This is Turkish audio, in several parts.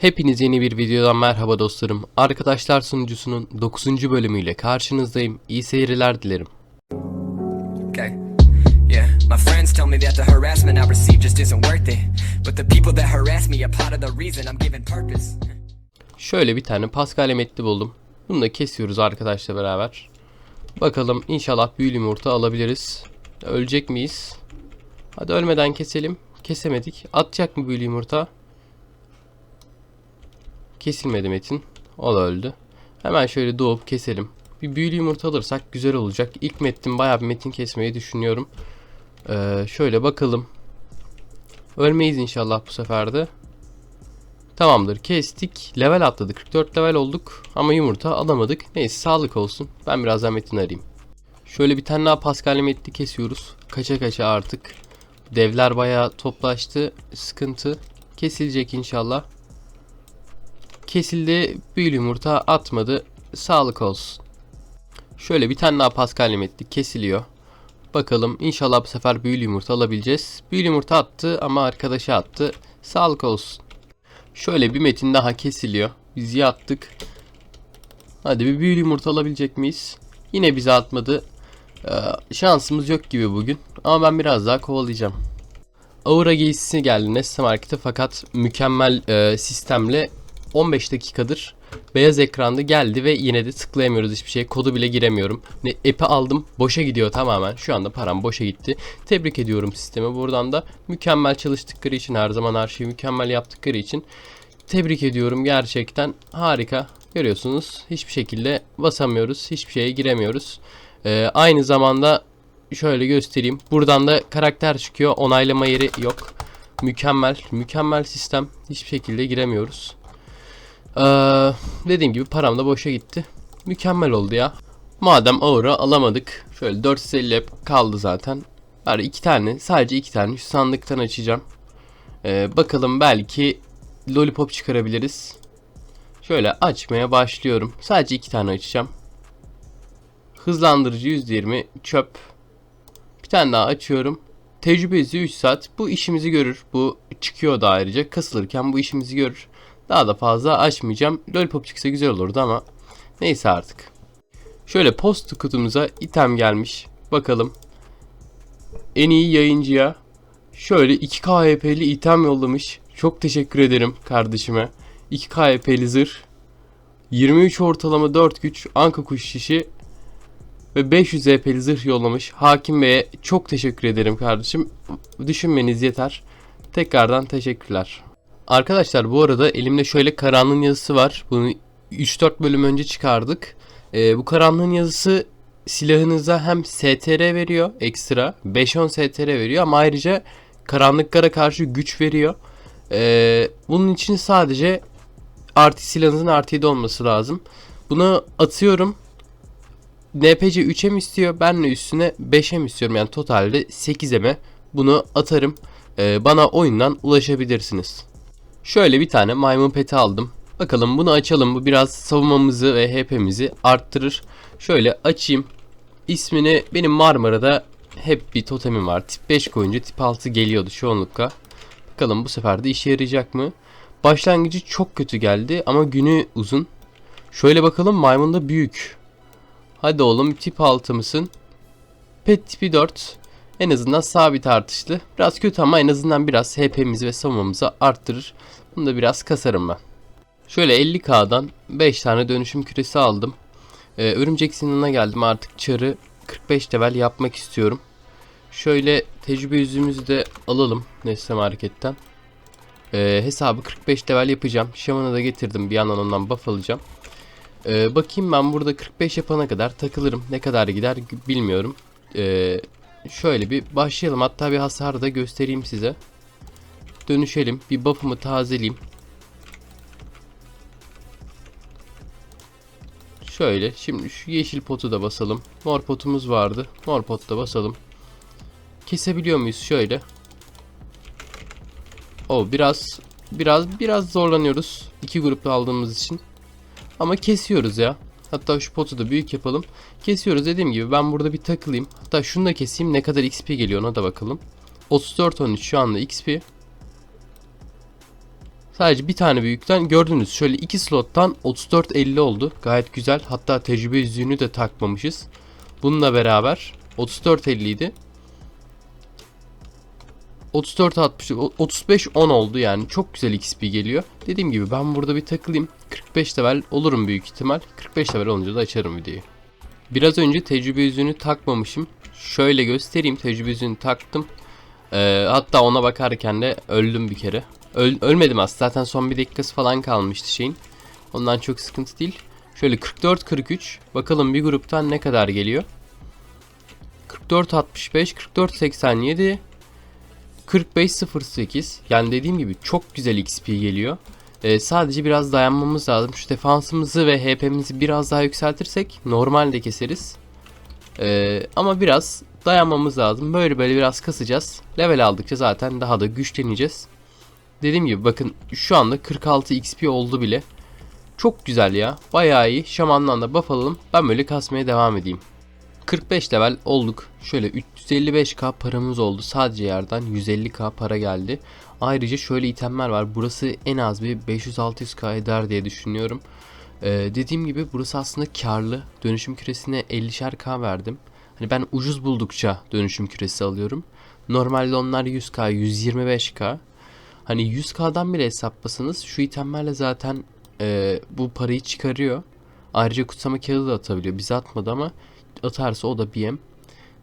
Hepiniz yeni bir videodan merhaba dostlarım. Arkadaşlar sunucusunun 9. bölümüyle karşınızdayım. İyi seyirler dilerim. Okay. Yeah, my friends tell me that the harassment I receive just isn't worth it. But the people that harass me are part of the reason I'm given purpose. Şöyle bir tane Pascal emetli buldum. Bunu da kesiyoruz arkadaşla beraber. Bakalım inşallah büyülü yumurta alabiliriz. Ölecek miyiz? Hadi ölmeden keselim. Kesemedik. Atacak mı büyülü yumurta? Kesilmedi Metin. O da öldü. Hemen şöyle doğup keselim. Bir büyülü yumurta alırsak güzel olacak. İlk metin bayağı bir metin kesmeyi düşünüyorum. Ee, şöyle bakalım. Ölmeyiz inşallah bu sefer de. Tamamdır kestik. Level atladık. 44 level olduk. Ama yumurta alamadık. Neyse sağlık olsun. Ben birazdan Metin arayayım. Şöyle bir tane daha Pascal metni kesiyoruz. Kaça kaça artık. Devler bayağı toplaştı. Sıkıntı. Kesilecek inşallah. Kesildi. Büyülü yumurta atmadı. Sağlık olsun. Şöyle bir tane daha Pascal metni kesiliyor. Bakalım inşallah bu sefer büyülü yumurta alabileceğiz. Büyülü yumurta attı ama arkadaşı attı. Sağlık olsun. Şöyle bir metin daha kesiliyor. Biz yattık. Hadi bir büyülü yumurta alabilecek miyiz? Yine bize atmadı. Ee, şansımız yok gibi bugün. Ama ben biraz daha kovalayacağım. Aura giysisi geldi Nesne Market'e fakat mükemmel e, sistemle 15 dakikadır beyaz ekranda geldi ve yine de tıklayamıyoruz hiçbir şey. Kodu bile giremiyorum. Ne app'i aldım. Boşa gidiyor tamamen. Şu anda param boşa gitti. Tebrik ediyorum sistemi. Buradan da mükemmel çalıştıkları için her zaman her şeyi mükemmel yaptıkları için tebrik ediyorum gerçekten. Harika. Görüyorsunuz hiçbir şekilde basamıyoruz. Hiçbir şeye giremiyoruz. Ee, aynı zamanda şöyle göstereyim. Buradan da karakter çıkıyor. Onaylama yeri yok. Mükemmel. Mükemmel sistem. Hiçbir şekilde giremiyoruz. Ee, dediğim gibi param da boşa gitti. Mükemmel oldu ya. Madem aura alamadık. Şöyle 450 hep kaldı zaten. Bari iki tane sadece iki tane şu sandıktan açacağım. Ee, bakalım belki lollipop çıkarabiliriz. Şöyle açmaya başlıyorum. Sadece iki tane açacağım. Hızlandırıcı %20 çöp. Bir tane daha açıyorum. Tecrübe izi 3 saat. Bu işimizi görür. Bu çıkıyor da ayrıca. Kasılırken bu işimizi görür. Daha da fazla açmayacağım. Lollipop çıksa güzel olurdu ama neyse artık. Şöyle post kutumuza item gelmiş. Bakalım. En iyi yayıncıya şöyle 2 KHP'li item yollamış. Çok teşekkür ederim kardeşime. 2 KHP'li zırh. 23 ortalama 4 güç anka kuş şişi ve 500 EP'li zırh yollamış. Hakim Bey'e çok teşekkür ederim kardeşim. Düşünmeniz yeter. Tekrardan teşekkürler. Arkadaşlar bu arada elimde şöyle karanlığın yazısı var. Bunu 3-4 bölüm önce çıkardık. Ee, bu karanlığın yazısı silahınıza hem STR veriyor ekstra. 5-10 STR veriyor ama ayrıca karanlıklara karşı güç veriyor. Ee, bunun için sadece artı silahınızın artı 7 olması lazım. Bunu atıyorum. NPC 3'e mi istiyor? Ben de üstüne 5'e mi istiyorum? Yani totalde 8'e mi? Bunu atarım. Ee, bana oyundan ulaşabilirsiniz. Şöyle bir tane maymun peti aldım. Bakalım bunu açalım. Bu biraz savunmamızı ve HP'mizi arttırır. Şöyle açayım. İsmini benim Marmara'da hep bir totemim var. Tip 5 koyunca tip 6 geliyordu çoğunlukla. Bakalım bu sefer de işe yarayacak mı? Başlangıcı çok kötü geldi ama günü uzun. Şöyle bakalım maymunda büyük. Hadi oğlum tip 6 mısın? Pet tipi 4. En azından sabit artışlı. Biraz kötü ama en azından biraz HP'mizi ve savunmamızı arttırır. Bunu da biraz kasarım ben. Şöyle 50k'dan 5 tane dönüşüm küresi aldım. Ee, örümcek sinirine geldim artık çarı 45 level yapmak istiyorum. Şöyle tecrübe yüzümüzü de alalım Nesne Market'ten. Ee, hesabı 45 level yapacağım. Şaman'a da getirdim bir yandan ondan buff alacağım. Ee, bakayım ben burada 45 yapana kadar takılırım. Ne kadar gider bilmiyorum. Ee, şöyle bir başlayalım. Hatta bir hasarı da göstereyim size. Dönüşelim. Bir buff'ımı tazeleyeyim. Şöyle şimdi şu yeşil potu da basalım. Mor potumuz vardı. Mor pot da basalım. Kesebiliyor muyuz şöyle? O biraz biraz biraz zorlanıyoruz. İki grup aldığımız için. Ama kesiyoruz ya. Hatta şu potu da büyük yapalım. Kesiyoruz dediğim gibi ben burada bir takılayım. Hatta şunu da keseyim ne kadar XP geliyor ona da bakalım. 34 13 şu anda XP. Sadece bir tane büyükten gördünüz. Şöyle iki slottan 34.50 oldu. Gayet güzel. Hatta tecrübe yüzüğünü de takmamışız. Bununla beraber 34.50 idi. 34 60 35 10 oldu yani çok güzel XP geliyor. Dediğim gibi ben burada bir takılayım. 45 level olurum büyük ihtimal. 45 level olunca da açarım videoyu. Biraz önce tecrübe yüzüğünü takmamışım. Şöyle göstereyim tecrübe yüzüğünü taktım. Ee, hatta ona bakarken de öldüm bir kere. Öl- ölmedim aslında zaten son bir dakikası falan kalmıştı şeyin. Ondan çok sıkıntı değil. Şöyle 44-43 bakalım bir gruptan ne kadar geliyor. 44-65, 44-87, 45-08 yani dediğim gibi çok güzel XP geliyor. Ee, sadece biraz dayanmamız lazım. Şu defansımızı ve HP'mizi biraz daha yükseltirsek normalde keseriz. Ee, ama biraz dayanmamız lazım. Böyle böyle biraz kasacağız. Level aldıkça zaten daha da güçleneceğiz. Dediğim gibi bakın şu anda 46 XP oldu bile. Çok güzel ya. Bayağı iyi. Şamandan da buff alalım. Ben böyle kasmaya devam edeyim. 45 level olduk. Şöyle 355k paramız oldu. Sadece yerden 150k para geldi. Ayrıca şöyle itemler var. Burası en az bir 500-600k eder diye düşünüyorum. Ee, dediğim gibi burası aslında karlı. Dönüşüm küresine 50'şer verdim. Hani ben ucuz buldukça dönüşüm küresi alıyorum. Normalde onlar 100k, 125k. Hani 100k'dan bile hesaplasanız şu itemlerle zaten e, bu parayı çıkarıyor. Ayrıca kutsama kağıdı da atabiliyor. Bize atmadı ama atarsa o da BM.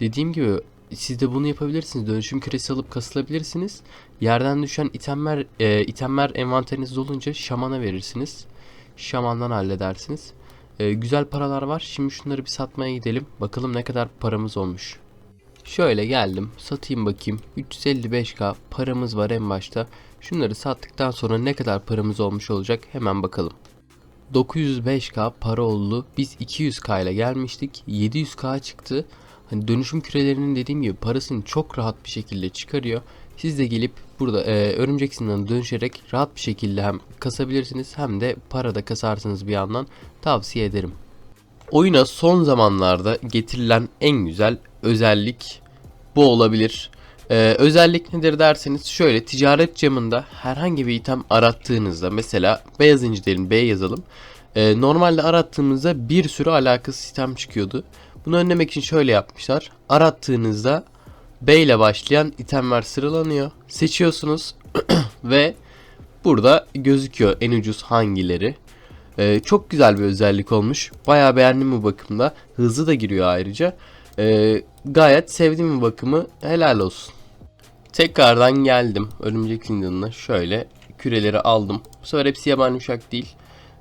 Dediğim gibi siz de bunu yapabilirsiniz. Dönüşüm küresi alıp kasılabilirsiniz. Yerden düşen itemler e, itemler envanterinizde olunca şamana verirsiniz. Şamandan halledersiniz. E, güzel paralar var. Şimdi şunları bir satmaya gidelim. Bakalım ne kadar paramız olmuş. Şöyle geldim. Satayım bakayım. 355k paramız var en başta. Şunları sattıktan sonra ne kadar paramız olmuş olacak hemen bakalım. 905k para oldu. Biz 200k ile gelmiştik. 700k çıktı. Hani dönüşüm kürelerinin dediğim gibi parasını çok rahat bir şekilde çıkarıyor. Siz de gelip burada e, örümcek zindanına dönüşerek rahat bir şekilde hem kasabilirsiniz hem de para da kasarsınız bir yandan tavsiye ederim. Oyuna son zamanlarda getirilen en güzel özellik bu olabilir. Ee, özellik nedir derseniz şöyle ticaret camında herhangi bir item arattığınızda mesela beyaz inci diyelim B yazalım. Ee, normalde arattığımızda bir sürü alakasız item çıkıyordu. Bunu önlemek için şöyle yapmışlar. Arattığınızda B ile başlayan itemler sıralanıyor. Seçiyorsunuz ve burada gözüküyor en ucuz hangileri. Ee, çok güzel bir özellik olmuş. Bayağı beğendim bu bakımda. Hızlı da giriyor ayrıca. Ee, gayet sevdiğim bir bakımı helal olsun. Tekrardan geldim örümcek zindanına. Şöyle küreleri aldım. Bu sefer hepsi yabani uşak değil.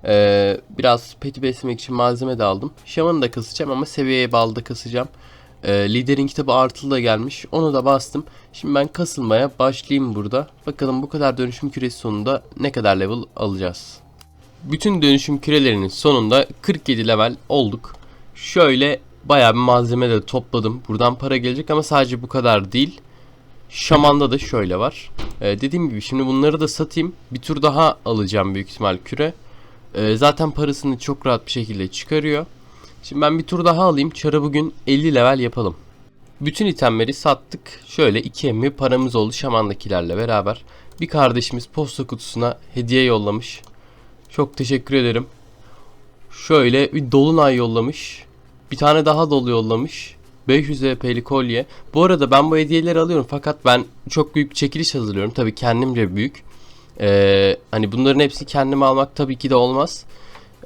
Ee, biraz peti beslemek için malzeme de aldım. Şamanı da kasacağım ama seviyeye bağlı da kasacağım. Ee, liderin kitabı artılı da gelmiş. Onu da bastım. Şimdi ben kasılmaya başlayayım burada. Bakalım bu kadar dönüşüm küresi sonunda ne kadar level alacağız. Bütün dönüşüm kürelerinin sonunda 47 level olduk. Şöyle bayağı bir malzeme de topladım. Buradan para gelecek ama sadece bu kadar değil. Şaman'da da şöyle var. Ee, dediğim gibi şimdi bunları da satayım. Bir tur daha alacağım büyük ihtimal küre. Ee, zaten parasını çok rahat bir şekilde çıkarıyor. Şimdi ben bir tur daha alayım. Çarı bugün 50 level yapalım. Bütün itemleri sattık. Şöyle 2 emmi paramız oldu Şaman'dakilerle beraber. Bir kardeşimiz posta kutusuna hediye yollamış. Çok teşekkür ederim. Şöyle bir dolunay yollamış. Bir tane daha dolu yollamış. 500 EP'li kolye. Bu arada ben bu hediyeleri alıyorum fakat ben çok büyük bir çekiliş hazırlıyorum. Tabii kendimce büyük. Ee, hani bunların hepsini kendime almak tabii ki de olmaz.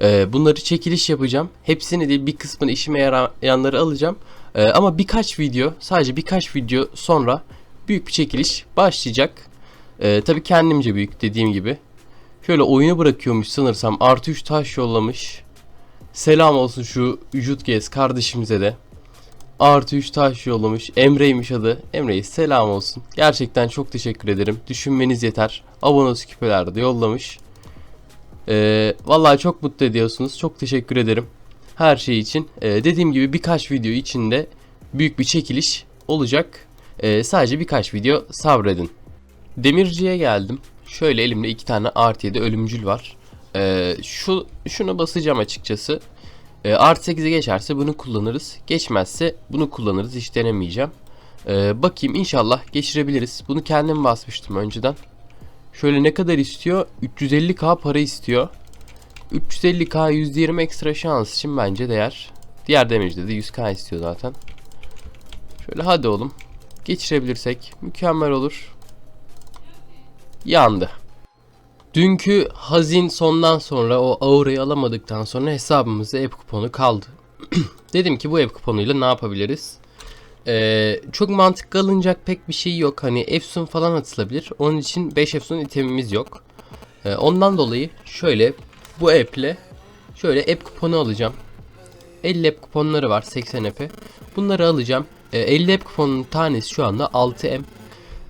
Ee, bunları çekiliş yapacağım. Hepsini değil bir kısmını işime yarayanları alacağım. Ee, ama birkaç video sadece birkaç video sonra büyük bir çekiliş başlayacak. Ee, tabii kendimce büyük dediğim gibi. Şöyle oyunu bırakıyormuş sanırsam. Artı 3 taş yollamış. Selam olsun şu Jutgez kardeşimize de. Artı 3 taş yollamış. Emre'ymiş adı. Emre'ye selam olsun. Gerçekten çok teşekkür ederim. Düşünmeniz yeter. Abonos küpeler de yollamış. Ee, vallahi çok mutlu ediyorsunuz. Çok teşekkür ederim. Her şey için. Ee, dediğim gibi birkaç video içinde büyük bir çekiliş olacak. Ee, sadece birkaç video sabredin. Demirciye geldim. Şöyle elimde iki tane artı 7 ölümcül var. Ee, şu şunu basacağım açıkçası. Ee, artı 8'e geçerse bunu kullanırız. Geçmezse bunu kullanırız. Hiç denemeyeceğim. Ee, bakayım inşallah geçirebiliriz. Bunu kendim basmıştım önceden. Şöyle ne kadar istiyor? 350k para istiyor. 350k %20 ekstra şans için bence değer. Diğer damage'de de 100k istiyor zaten. Şöyle hadi oğlum. Geçirebilirsek mükemmel olur. Yandı. Dünkü hazin sondan sonra o aurayı alamadıktan sonra hesabımızda app kuponu kaldı. Dedim ki bu app kuponuyla ne yapabiliriz? Ee, çok mantıklı alınacak pek bir şey yok. Hani Efsun falan atılabilir. Onun için 5 Efsun itemimiz yok. Ee, ondan dolayı şöyle bu app ile şöyle app kuponu alacağım. 50 app kuponları var 80 app'e. Bunları alacağım. Ee, 50 app kuponun tanesi şu anda 6M.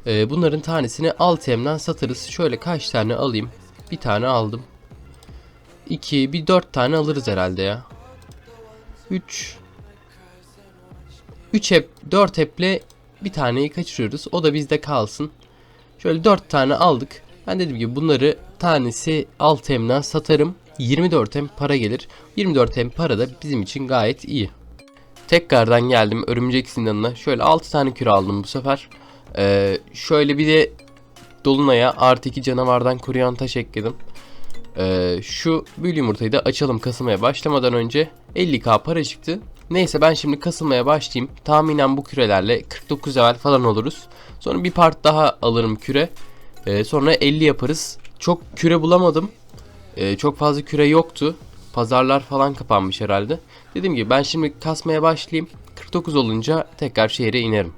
Ee, bunların tanesini 6M'den satarız. Şöyle kaç tane alayım? Bir tane aldım. 2, bir 4 tane alırız herhalde ya. 3 3 hep 4 heple bir taneyi kaçırıyoruz. O da bizde kalsın. Şöyle 4 tane aldık. Ben dedim ki bunları tanesi 6M'den satarım. 24M para gelir. 24M para da bizim için gayet iyi. Tekrardan geldim örümcek zindanına. Şöyle 6 tane küre aldım bu sefer. Ee, şöyle bir de Dolunay'a artı 2 canavardan koruyan taş ekledim. Ee, şu büyülü yumurtayı da açalım kasılmaya başlamadan önce 50k para çıktı. Neyse ben şimdi kasılmaya başlayayım. Tahminen bu kürelerle 49 level falan oluruz. Sonra bir part daha alırım küre. Ee, sonra 50 yaparız. Çok küre bulamadım. Ee, çok fazla küre yoktu. Pazarlar falan kapanmış herhalde. Dediğim gibi ben şimdi kasmaya başlayayım. 49 olunca tekrar şehre inerim.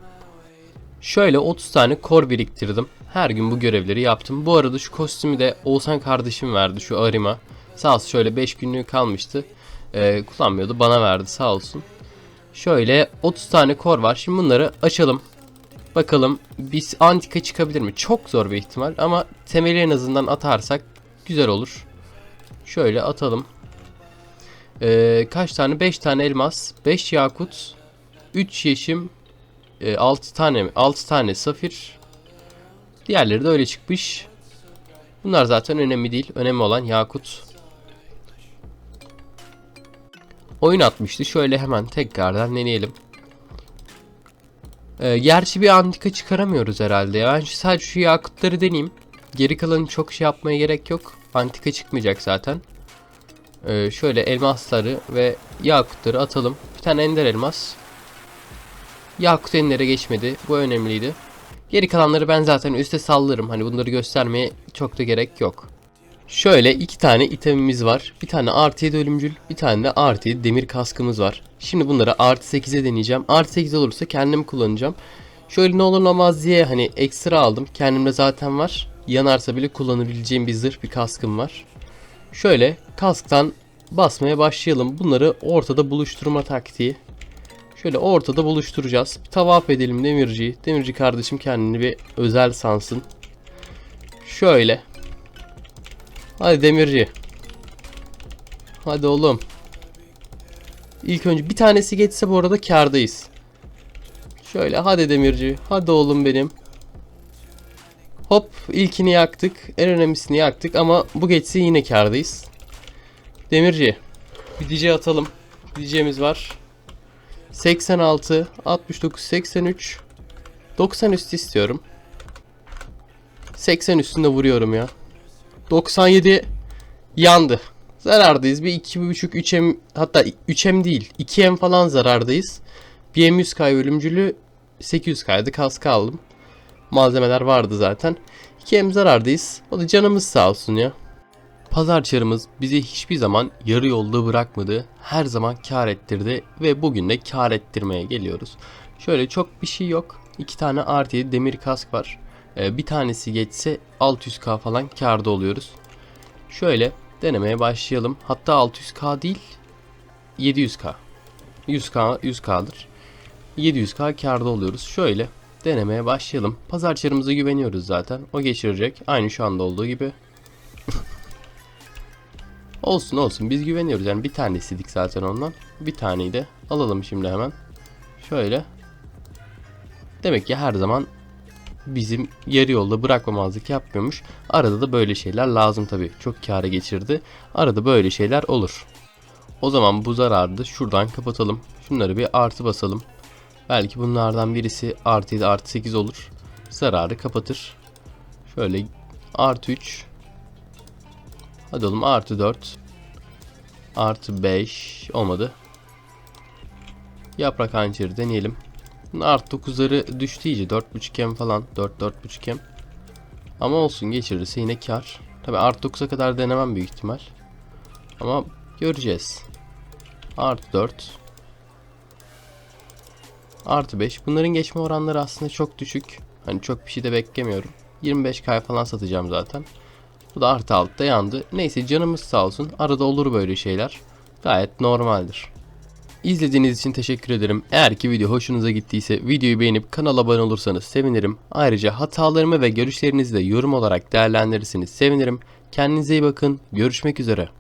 Şöyle 30 tane kor biriktirdim. Her gün bu görevleri yaptım. Bu arada şu kostümü de Oğuzhan kardeşim verdi şu Arima. Sağ olsun şöyle 5 günlüğü kalmıştı. Ee, kullanmıyordu bana verdi sağ olsun. Şöyle 30 tane kor var. Şimdi bunları açalım. Bakalım biz antika çıkabilir mi? Çok zor bir ihtimal ama temeli en azından atarsak güzel olur. Şöyle atalım. Ee, kaç tane? 5 tane elmas, 5 yakut, 3 yeşim, 6 tane mi? 6 tane safir. Diğerleri de öyle çıkmış. Bunlar zaten önemli değil. Önemli olan yakut. Oyun atmıştı. Şöyle hemen tekrardan deneyelim. Ee, gerçi bir antika çıkaramıyoruz herhalde. Ben sadece şu yakutları deneyeyim. Geri kalanı çok şey yapmaya gerek yok. Antika çıkmayacak zaten. Ee, şöyle elmasları ve yakutları atalım. Bir tane ender elmas. Yakut enlere geçmedi. Bu önemliydi. Geri kalanları ben zaten üste sallarım. Hani bunları göstermeye çok da gerek yok. Şöyle iki tane itemimiz var. Bir tane artı 7 ölümcül, bir tane de artı 7 demir kaskımız var. Şimdi bunları artı 8'e deneyeceğim. Artı 8 olursa kendim kullanacağım. Şöyle ne olur olmaz diye hani ekstra aldım. Kendimde zaten var. Yanarsa bile kullanabileceğim bir zırh bir kaskım var. Şöyle kasktan basmaya başlayalım. Bunları ortada buluşturma taktiği. Şöyle ortada buluşturacağız. Bir tavaf edelim demirciyi. Demirci kardeşim kendini bir özel sansın. Şöyle. Hadi demirci. Hadi oğlum. İlk önce bir tanesi geçse bu arada kardayız. Şöyle hadi demirci. Hadi oğlum benim. Hop ilkini yaktık. En önemlisini yaktık ama bu geçse yine kardayız. Demirci. Bir DJ atalım. DJ'miz var. 86, 69, 83, 90 üstü istiyorum. 80 üstünde vuruyorum ya. 97 yandı. Zarardayız. Bir 2.5 3M hatta 3M değil 2M falan zarardayız. Bir M100 kay ölümcülü 800 kaydı kaskı aldım. Malzemeler vardı zaten. 2M zarardayız. O da canımız sağ olsun ya. Pazar çarımız bizi hiçbir zaman yarı yolda bırakmadı. Her zaman kar ettirdi ve bugün de kar ettirmeye geliyoruz. Şöyle çok bir şey yok. İki tane artı demir kask var. Ee, bir tanesi geçse 600k falan karda oluyoruz. Şöyle denemeye başlayalım. Hatta 600k değil 700k. 100k 100k'dır. 700k karda oluyoruz. Şöyle denemeye başlayalım. Pazar çarımıza güveniyoruz zaten. O geçirecek. Aynı şu anda olduğu gibi. Olsun olsun biz güveniyoruz yani bir tane istedik zaten ondan. Bir taneyi de alalım şimdi hemen. Şöyle. Demek ki her zaman bizim yarı yolda bırakmamazlık yapmıyormuş. Arada da böyle şeyler lazım tabi. Çok kâra geçirdi. Arada böyle şeyler olur. O zaman bu zararı da şuradan kapatalım. Şunları bir artı basalım. Belki bunlardan birisi artı 7 artı 8 olur. Zararı kapatır. Şöyle Artı 3. Hadi oğlum artı 4. Artı 5. Olmadı. Yaprak hançeri deneyelim. Bunun Artı 9'ları düştü iyice. 4.5 em falan. 4 4.5 em. Ama olsun geçirirse yine kar. Tabi artı 9'a kadar denemem büyük ihtimal. Ama göreceğiz. Artı 4. Artı 5. Bunların geçme oranları aslında çok düşük. Hani çok bir şey de beklemiyorum. 25k falan satacağım zaten. Bu da artı altta yandı. Neyse canımız sağ olsun. Arada olur böyle şeyler. Gayet normaldir. İzlediğiniz için teşekkür ederim. Eğer ki video hoşunuza gittiyse videoyu beğenip kanala abone olursanız sevinirim. Ayrıca hatalarımı ve görüşlerinizi de yorum olarak değerlendirirseniz sevinirim. Kendinize iyi bakın. Görüşmek üzere.